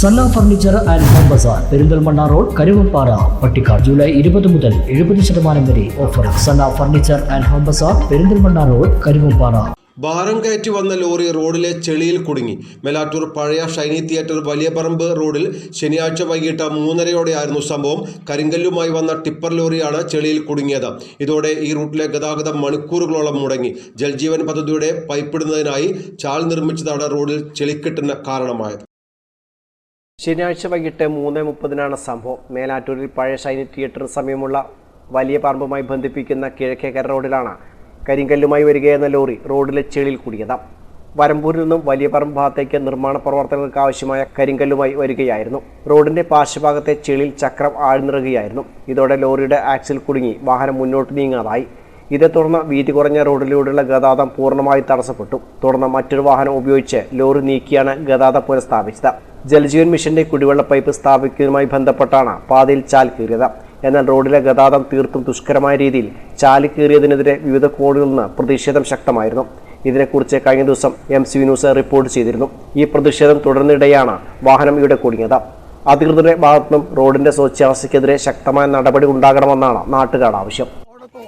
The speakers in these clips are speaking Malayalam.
Sanna furniture and home bazaar Perinthalmanna road Karuvappara Pattikkad July ഇരുപത് മുതൽ എഴുപത് ശതമാനം വരെ offer Sanna furniture and home bazaar Perinthalmanna road Karuvappara ഭാരം കയറ്റി വന്ന ലോറി റോഡിലെ ചെളിയിൽ കുടുങ്ങി. മെലാറ്റൂർ പഴയ ഷൈനി തിയേറ്റർ വലിയ പറമ്പ് റോഡിൽ ശനിയാഴ്ച വൈകിട്ട് മൂന്നരയോടെയായിരുന്നു സംഭവം. കരിങ്കല്ലുമായി വന്ന ടിപ്പർ ലോറിയാണ് ചെളിയിൽ കുടുങ്ങിയത്. ഇതോടെ ഈ റൂട്ടിലെ ഗതാഗതം മണിക്കൂറുകളോളം മുടങ്ങി. ജൽജീവൻ പദ്ധതിയുടെ പൈപ്പിടുന്നതിനായി ചാൽ നിർമ്മിച്ചതാണ് റോഡിൽ ചെളിക്കെട്ടിന് കാരണമായത്. ശനിയാഴ്ച വൈകിട്ട് മൂന്ന് മുപ്പതിനാണ് സംഭവം. മേലാറ്റൂരിൽ പഴയ ഷൈനി തിയേറ്റർ സമയമുള്ള വലിയ പറമ്പുമായി ബന്ധിപ്പിക്കുന്ന കിഴക്കേക്കര റോഡിലാണ് കരിങ്കല്ലുമായി വരികയെന്ന ലോറി റോഡിലെ ചെളിയിൽ കൂടിയത് വരമ്പൂരിൽ നിന്നും വലിയ പറമ്പ് ഭാഗത്തേക്ക് നിർമ്മാണ പ്രവർത്തനങ്ങൾക്ക് ആവശ്യമായ കരിങ്കല്ലുമായി വരികയായിരുന്നു. റോഡിന്റെ പാർശ്വഭാഗത്തെ ചെളിയിൽ ചക്രം ആഴ്ന്നിറുകയായിരുന്നു ഇതോടെ ലോറിയുടെ ആക്സിൽ കുടുങ്ങി. വാഹനം മുന്നോട്ട് നീങ്ങാതായി ഇതേ തുടർന്ന് വീതി കുറഞ്ഞ റോഡിലൂടെയുള്ള ഗതാഗതം പൂർണമായി തടസ്സപ്പെട്ടു. തുടർന്ന് മറ്റൊരു വാഹനം ഉപയോഗിച്ച് ലോറി നീക്കിയാണ് ഗതാഗതം പുനഃസ്ഥാപിച്ചത് ജലജീവൻ മിഷന്റെ കുടിവെള്ള പൈപ്പ് സ്ഥാപിക്കുന്നതുമായി ബന്ധപ്പെട്ടാണ് പാതയിൽ ചാൽ കീറിയത്. എന്നാൽ റോഡിലെ ഗതാഗതം തീർത്തും ദുഷ്കരമായ രീതിയിൽ ചാൽ കീറിയതിനെതിരെ വിവിധ കോണുകളിൽ നിന്ന് പ്രതിഷേധം ശക്തമായിരുന്നു. ഇതിനെക്കുറിച്ച് കഴിഞ്ഞ ദിവസം എം സി ന്യൂസ് റിപ്പോർട്ട് ചെയ്തിരുന്നു. ഈ പ്രതിഷേധം തുടർന്നിടെയാണ് വാഹനം ഇവിടെ കുടുങ്ങിയത്. അധികൃതരുടെ ഭാഗത്തുനിന്നും റോഡിന്റെ സ്വച്ഛാവസ്ഥയ്ക്കെതിരെ ശക്തമായ നടപടി ഉണ്ടാകണമെന്നാണ് നാട്ടുകാർ ആവശ്യം.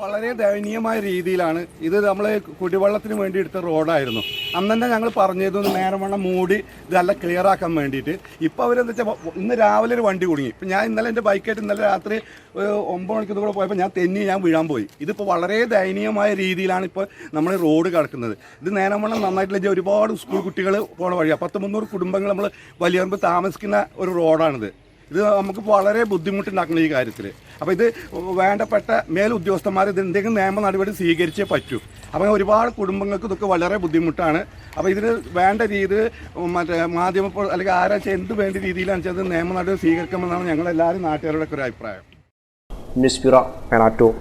വളരെ ദയനീയമായ രീതിയിലാണ്. ഇത് നമ്മൾ കുടിവെള്ളത്തിന് വേണ്ടി എടുത്ത റോഡായിരുന്നു. അന്ന് തന്നെ ഞങ്ങൾ പറഞ്ഞത് നേരവണ്ണം മൂടി ഇതെല്ലാം ക്ലിയർ ആക്കാൻ വേണ്ടിയിട്ട്. ഇപ്പോൾ അവരെന്താ വെച്ചാൽ ഇന്ന് രാവിലെ ഒരു വണ്ടി കുടുങ്ങി. ഇപ്പം ഞാൻ ഇന്നലെ എന്റെ ബൈക്കായിട്ട് ഇന്നലെ രാത്രി ഒമ്പത് മണിക്ക് കൂടെ പോയപ്പോൾ ഞാൻ തെന്നി ഞാൻ വീഴാൻ പോയി. ഇതിപ്പോൾ വളരെ ദയനീയമായ രീതിയിലാണ് ഇപ്പോൾ നമ്മൾ റോഡ് കിടക്കുന്നത്. ഇത് നേരവണ്ണം നന്നായിട്ടുള്ള ഒരുപാട് സ്കൂൾ കുട്ടികൾ പോണ വഴിയാണ് പത്ത് മുന്നൂറ് കുടുംബങ്ങൾ നമ്മൾ വലിയ താമസിക്കുന്ന ഒരു റോഡാണിത്. ഇത് നമുക്ക് വളരെ ബുദ്ധിമുട്ടുണ്ടാക്കുന്ന ഈ കാര്യത്തിൽ. അപ്പോൾ ഇത് വേണ്ടപ്പെട്ട മേലുദ്യോഗസ്ഥന്മാർ ഇത് എന്തെങ്കിലും നിയമ നടപടി സ്വീകരിച്ചേ പറ്റൂ. അപ്പോൾ ഒരുപാട് കുടുംബങ്ങൾക്ക് ഇതൊക്കെ വളരെ ബുദ്ധിമുട്ടാണ്. അപ്പോൾ ഇതിന് വേണ്ട രീതിയിൽ മറ്റേ മാധ്യമ അല്ലെങ്കിൽ ആരാച്ച എന്ത് വേണ്ട രീതിയിലാണ് വെച്ചാൽ നിയമ നടപടി സ്വീകരിക്കുമെന്നാണ് ഞങ്ങളെല്ലാവരും നാട്ടുകാരുടെ ഒരു അഭിപ്രായം. Miss bureau പെനാറ്റൂർ